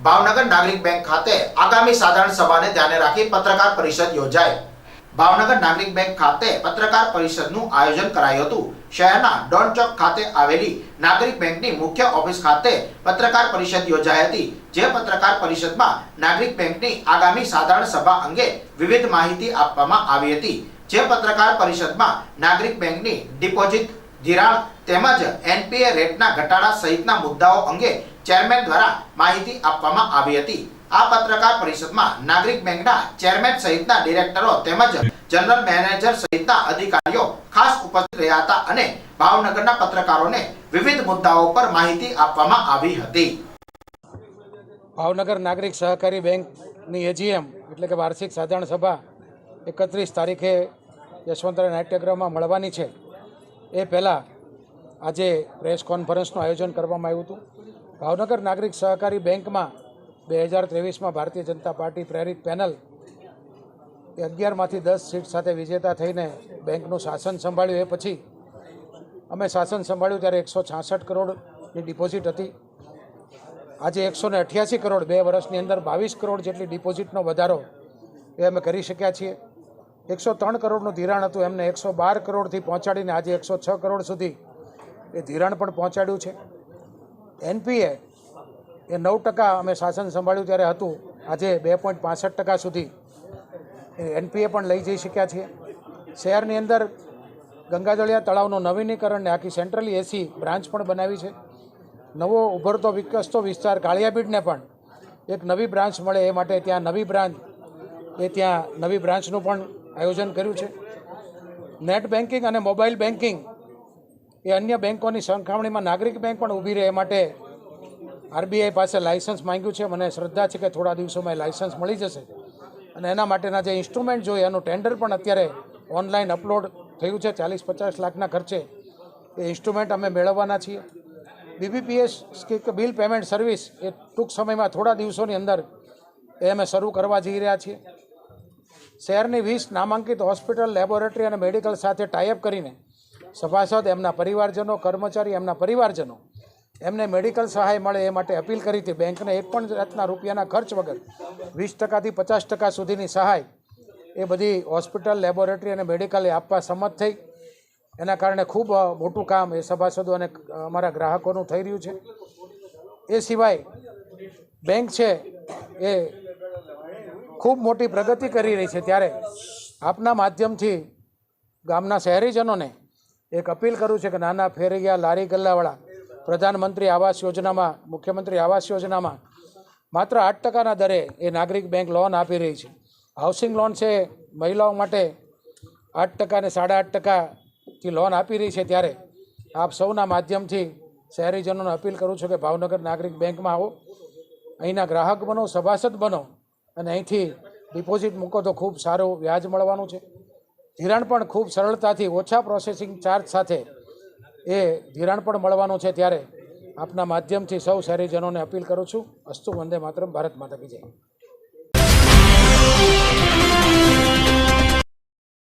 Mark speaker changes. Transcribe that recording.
Speaker 1: ભાવનગર નાગરિક બેંક ખાતે આગામી સાધારણ સભાને ધ્યાને રાખી પત્રકાર પરિષદ યોજાઈ. ભાવનગર નાગરિક બેંક ખાતે પત્રકાર પરિષદનું આયોજન કરાયું હતું. શહેરના ડોન ચોક ખાતે આવેલી નાગરિક બેંકની મુખ્ય ઓફિસ ખાતે પત્રકાર પરિષદ યોજાઈ હતી, જે પત્રકાર પરિષદમાં નાગરિક બેંકની આગામી સાધારણ સભા અંગે વિવિધ માહિતી આપવામાં આવી હતી, જે પત્રકાર પરિષદમાં નાગરિક બેંકની ડિપોઝિટ ધિરાણ તેમજ એનપીએ રેટના ઘટાડા સહિતના મુદ્દાઓ અંગે ચેરમેન દ્વારા માહિતી આપવામાં આવી હતી. આ પત્રકાર પરિષદમાં નાગરિક બેંકના ચેરમેન સહિતના ડિરેક્ટરો તેમજ જનરલ મેનેજર સહિતના અધિકારીઓ ખાસ ઉપસ્થિત રહ્યા હતા અને ભાવનગરના પત્રકારોને વિવિધ મુદ્દાઓ પર માહિતી આપવામાં આવી હતી.
Speaker 2: ભાવનગર નાગરિક સહકારી બેંકની એજીએમ એટલે કે વાર્ષિક સાધારણ સભા એકત્રીસ તારીખે યશવંતરાય નાટ્યગૃહમાં મળવાની છે. એ પહેલાં આજે પ્રેસ કોન્ફરન્સનું આયોજન કરવામાં આવ્યું હતું. ભાવનગર નાગરિક સહકારી બેંકમાં બે હજાર ત્રેવીસમાં ભારતીય જનતા પાર્ટી પ્રેરિત પેનલ અગિયારમાંથી દસ સીટ સાથે વિજેતા થઈને બેંકનું શાસન સંભાળ્યું. એ પછી અમે શાસન સંભાળ્યું ત્યારે એકસો છાસઠ કરોડની ડિપોઝિટ હતી. આજે એકસો ને અઠ્યાસી કરોડ બે વર્ષની અંદર બાવીસ કરોડ જેટલી ડિપોઝિટનો વધારો એ અમે કરી શક્યા છીએ. એકસો ત્રણ કરોડનું ધિરાણ હતું. એમને એકસો બાર કરોડથી પહોંચાડીને આજે એકસો છ કરોડ સુધી એ ધિરાણ પણ પહોંચાડ્યું છે. એનપીએ એ નવ ટકા અમે શાસન સંભાળ્યું ત્યારે હતું. આજે બે પોઈન્ટ પાસઠ ટકા સુધી એનપીએ પણ લઈ જઈ શક્યા છીએ. શહેરની અંદર ગંગાજળિયા તળાવનું નવીનીકરણને આખી સેન્ટ્રલી એસી બ્રાન્ચ પણ બનાવી છે. નવો ઉભરતો વિકસતો વિસ્તાર કાળિયાબીડને પણ એક નવી બ્રાન્ચ મળે એ માટે ત્યાં નવી બ્રાન્ચ, એ ત્યાં નવી બ્રાન્ચનું પણ આયોજન કર્યું છે. નેટ બેન્કિંગ અને મોબાઈલ બેન્કિંગ એ અન્ય બેન્કોની સરખામણીમાં નાગરિક બેંક પણ ઊભી રહે માટે આરબીઆઈ પાસે લાયસન્સ માંગ્યું છે. મને શ્રદ્ધા છે કે થોડા દિવસોમાં એ લાયસન્સ મળી જશે. અને એના માટેના જે ઇન્સ્ટ્રુમેન્ટ જોઈએ, એનું ટેન્ડર પણ અત્યારે ઓનલાઈન અપલોડ થયું છે. ચાલીસ પચાસ લાખના ખર્ચે એ ઇન્સ્ટ્રુમેન્ટ અમે મેળવવાના છીએ. બીબીપીએસ કે બિલ પેમેન્ટ સર્વિસ એ ટૂંક સમયમાં થોડા દિવસોની અંદર એ અમે શરૂ કરવા જઈ રહ્યા છીએ. શહેરની વીસ નામાંકિત હોસ્પિટલ, લેબોરેટરી અને મેડિકલ સાથે ટાઈઅપ કરીને સભાસદ, એમના પરિવારજનો, કર્મચારી, એમના પરિવારજનો એમને મેડિકલ સહાય મળે એ માટે અપીલ કરી હતી. બેંકને એક પણ જાતના રૂપિયાના ખર્ચ વગર વીસ ટકાથી પચાસ ટકા સુધીની સહાય એ બધી હોસ્પિટલ, લેબોરેટરી અને મેડિકલે આપવા સંમત થઈ. એના કારણે ખૂબ મોટું કામ એ સભાસદો અને અમારા ગ્રાહકોનું થઈ રહ્યું છે. એ સિવાય બેંક છે એ ખૂબ મોટી પ્રગતિ કરી રહી છે ત્યારે આપના માધ્યમથી ગામના શહેરીજનોને એક અપીલ કરું છે કે નાના ફેરૈયા, લારી ગલ્લાવાળા, પ્રધાનમંત્રી આવાસ યોજનામાં, મુખ્યમંત્રી આવાસ યોજનામાં માત્ર આઠ ટકાના દરે એ નાગરિક બેંક લોન આપી રહી છે. હાઉસિંગ લોન છે, મહિલાઓ માટે આઠ ટકા ને સાડા આઠ ટકાથી લોન આપી રહી છે ત્યારે આપ સૌના માધ્યમથી શહેરીજનોને અપીલ કરું છું કે ભાવનગર નાગરિક બેંકમાં આવો, અહીંના ગ્રાહક બનો, સભાસદ બનો અને અહીંથી ડિપોઝિટ મૂકો તો ખૂબ સારું વ્યાજ મળવાનું છે. ધિરાણ પણ ખૂબ સરળતાથી ઓછા પ્રોસેસિંગ ચાર્જ સાથે એ ધિરાણ પણ મળવાનું છે ત્યારે આપના માધ્યમથી સૌ શહેરીજનોને અપીલ કરું છું. અસ્તુ વંદે માતરમ. ભારત માતા કી